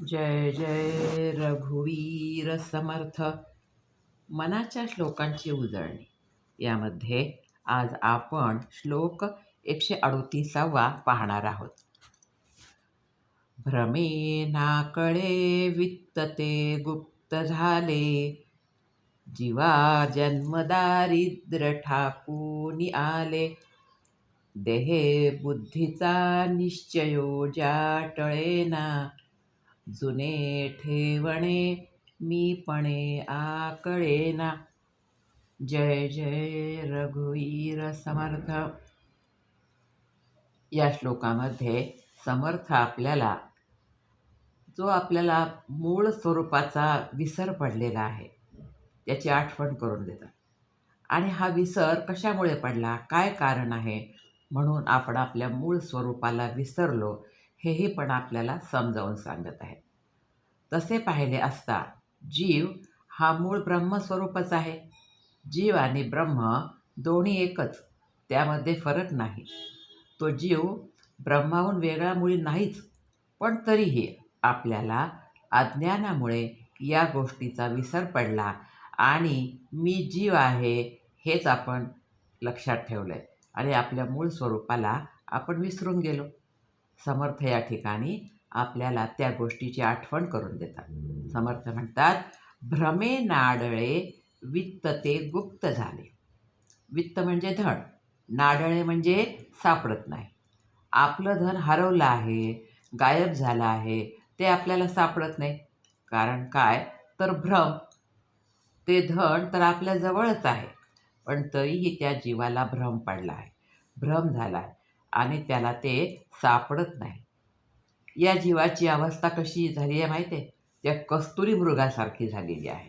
जय जय रघुवीर समर्थ. मनाच्या श्लोकांची उजळणी. यामध्ये आज आपण श्लोक एकशे अडोतीसावा पाहणार आहोत. भ्रमे नाकळे वित्त ते गुप्त झाले. जीवा जन्मदारिद्र ठाकूनी आले. देहे बुद्धीचा निश्चयो जाटळेना जुने ठेवणे मीपणे आकळेना. जय जय रघुवीर समर्थ. या श्लोकामध्ये समर्थ आपल्याला जो आपल्याला मूळ स्वरूपाचा विसर पडलेला आहे त्याची आठवण करून देतात. आणि हा विसर कशामुळे पडला? काय कारण आहे? म्हणून आपण आपल्या मूळ स्वरूपाला विसरलो. हेही पण आपल्याला समजावून सांगत आहे तसे पाहिले असता जीव हा मूळ ब्रह्मस्वरूपच आहे. जीव आणि ब्रह्म दोन्ही एकच त्यामध्ये फरक नाही. तो जीव ब्रह्माहून वेगळा मुळी नाहीच पण तरीही आपल्याला अज्ञानामुळे या गोष्टीचा विसर पडला आणि मी जीव आहे हेच आपण लक्षात ठेवलं आहे आणि आपल्या मूळ स्वरूपाला आपण विसरून गेलो. समर्थ या ठिकाणी आपल्याला त्या गोष्टीची आठवण करून देतात. समर्थ म्हणतात भ्रमे नाडळे वित्त ते गुप्त झाले. वित्त म्हणजे धन नाडळे म्हणजे सापडत नाही. आपलं धन हरवलं आहे गायब झालं आहे ते आपल्याला सापडत नाही. कारण काय? तर भ्रम. ते धन तर आपल्या जवळच आहे पण तरीही त्या जीवाला भ्रम पडला आहे. भ्रम झाला आहे. आणि त्याला ते सापडत नाही. या जीवाची अवस्था कशी झाली आहे माहिती आहे? त्या कस्तुरी मृगासारखी झालेली आहे.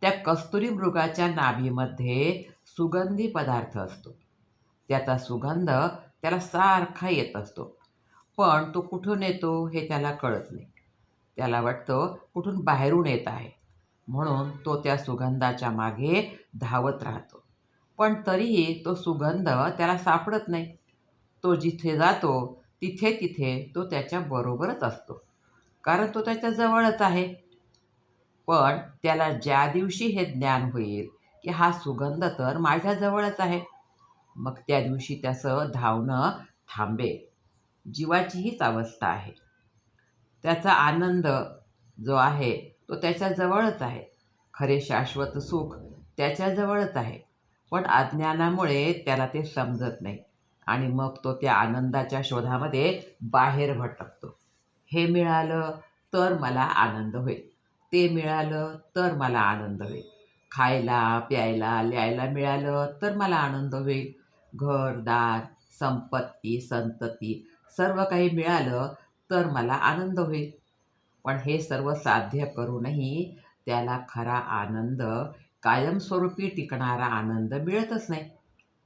त्या कस्तुरी मृगाच्या नाभीमध्ये सुगंधी पदार्थ असतो. त्याचा सुगंध त्याला सारखा येत असतो. पण तो कुठून येतो हे त्याला कळत नाही. त्याला वाटतं कुठून बाहेरून येत आहे. म्हणून तो त्या सुगंधाच्या मागे धावत राहतो. पण तरीही तो सुगंध त्याला सापडत नाही. तो जिथे जातो तिथे तिथे तो त्याच्या बरोबरच असतो. कारण तो त्याच्या जवळच आहे. पण त्याला ज्या दिवशी हे ज्ञान होईल की हा सुगंध तर माझ्याजवळच आहे मग त्या दिवशी त्याचं धावणं थांबेल जीवाची हीच अवस्था आहे. त्याचा आनंद जो आहे तो त्याच्याजवळच आहे. खरे शाश्वत सुख त्याच्याजवळच आहे. पण अज्ञानामुळे त्याला ते समजत नाही. आणि मग तो त्या आनंदाच्या शोधामध्ये बाहेर भटकतो. हे मिळालं तर मला आनंद होईल. ते मिळालं तर मला आनंद होईल. खायला प्यायला लिहायला मिळालं तर मला आनंद होईल. घरदार संपत्ती संतती सर्व काही मिळालं तर मला आनंद होईल. पण हे सर्व साध्य करूनही त्याला खरा आनंद कायमस्वरूपी टिकणारा आनंद मिळतच नाही.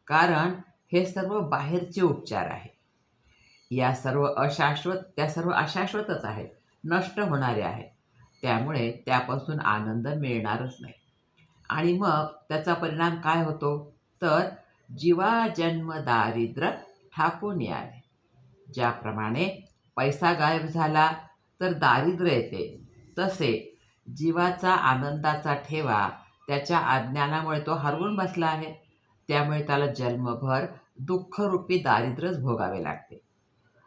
कारण हे सर्व बाहेरचे उपचार आहे या सर्व अशाश्वत त्या सर्व अशाश्वतच आहेत. नष्ट होणारे आहेत. त्यामुळे त्यापासून आनंद मिळणारच नाही. आणि मग त्याचा परिणाम काय होतो? तर जीवा जन्म दारिद्र्य ठाकून आले. ज्याप्रमाणे पैसा गायब झाला तर दारिद्र्य येते. तसे जीवाचा आनंदाचा ठेवा त्याच्या अज्ञानामुळे तो हरवून बसला आहे. त्यामुळे त्याला जन्मभर दुःखरूपी दारिद्र्यच भोगावे लागते.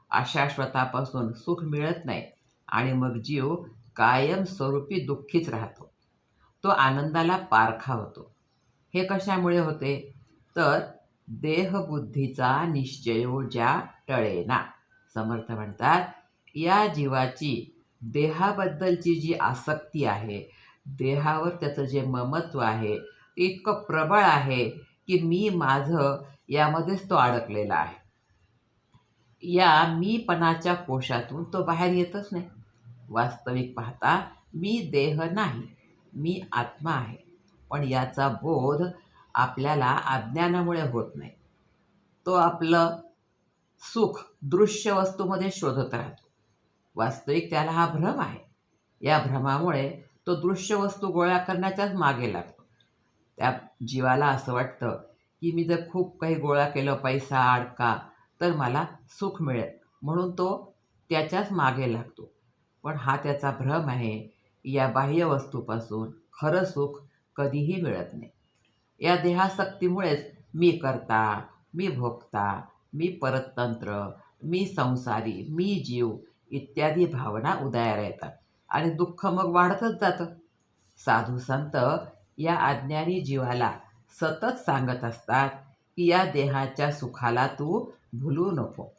अशाश्वतापासून सुख मिळत नाही आणि मग जीव कायमस्वरूपी दुःखीच राहतो. तो आनंदाला पारखा होतो. हे कशामुळे होते? तर देहबुद्धीचा निश्चयो हो ज्या टळेना. समर्थ म्हणतात या जीवाची देहाबद्दलची जी आसक्ती आहे देहावर त्याचं जे ममत्व आहे ते इतकं प्रबळ आहे की मी माझं यामध्येच तो अडकलेला आहे. या मीपणाच्या कोशातून तो बाहेर येतच नाही. वास्तविक पाहता मी देह नाही मी आत्मा आहे. पण याचा बोध आपल्याला अज्ञानामुळे होत नाही. तो आपलं सुख दृश्य वस्तूमध्ये शोधत राहतो. वास्तविक त्याला हा भ्रम आहे. या भ्रमामुळे तो दृश्य वस्तू गोळा करण्याच्याच मागे लागतो. त्या जीवाला असं वाटतं की मी जर खूप काही गोळा केलं पैसा अडका तर मला सुख मिळेल. म्हणून तो त्याच्याच मागे लागतो. पण हा त्याचा भ्रम आहे. या बाह्य वस्तूपासून खरं सुख कधीही मिळत नाही. या देहासक्तीमुळेच मी करता मी भोगता मी परतंत्र मी संसारी मी जीव इत्यादी भावना उदयाला येतात. आणि दुःख मग वाढतच जातं. साधू संत या अज्ञानी जीवाला सतत सांगत असतात की या देहाच्या सुखाला तू भुलू नको.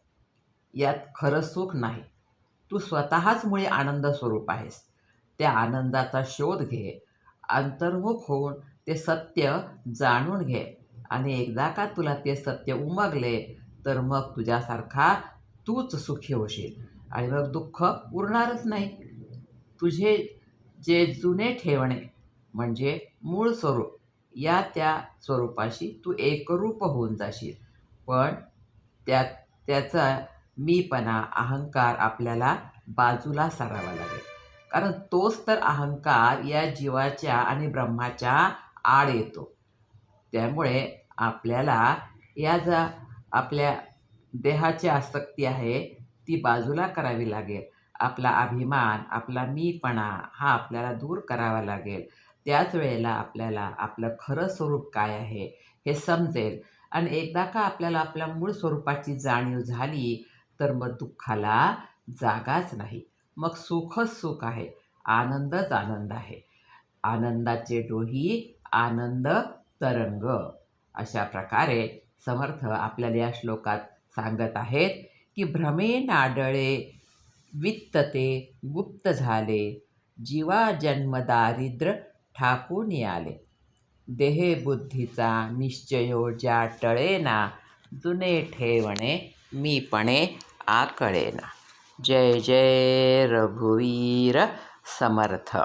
यात खरं सुख नाही. तू स्वतःच मुळे आनंद स्वरूप आहेस. त्या आनंदाचा शोध घे. अंतर्मुख होऊन ते सत्य जाणून घे. आणि एकदा का तुला ते सत्य उमगले तर मग तुझ्यासारखा तूच सुखी होशील आणि मग दुःख उरणारच नाही. तुझे जे जुने ठेवणे म्हणजे मूळ स्वरूप. या त्या स्वरूपाशी तू एकरूप होऊन जाशील. पण त्या त्याचा मीपणा अहंकार आपल्याला बाजूला सारावा लागेल. कारण तोच तर अहंकार या जीवाच्या आणि ब्रह्माच्या आड येतो. त्यामुळे आपल्याला या ज्या आपल्या देहाची आसक्ती आहे ती बाजूला करावी लागेल. आपला अभिमान आपला मीपणा हा आपल्याला दूर करावा लागेल. त्याच वेळेला आपल्याला आपलं खरं स्वरूप काय आहे हे समजेल. आणि एकदा का आपल्याला आपल्या मूळ स्वरूपाची जाणीव झाली तर मग दुःखाला जागाच नाही. मग सुखच सुख आहे. आनंदच आनंद आहे. आनंदाचे डोही आनंद तरंग. अशा प्रकारे समर्थ आपल्याला या श्लोकात सांगत आहेत की भ्रमे नाडळे वित्तते गुप्त झाले. जीवा जन्म दारिद्र ठाकून आले देहबुद्धीचा निश्चयो ज्या टळेना जुने ठेवणे मीपणे आकळेना. जय जय रघुवीर समर्थ.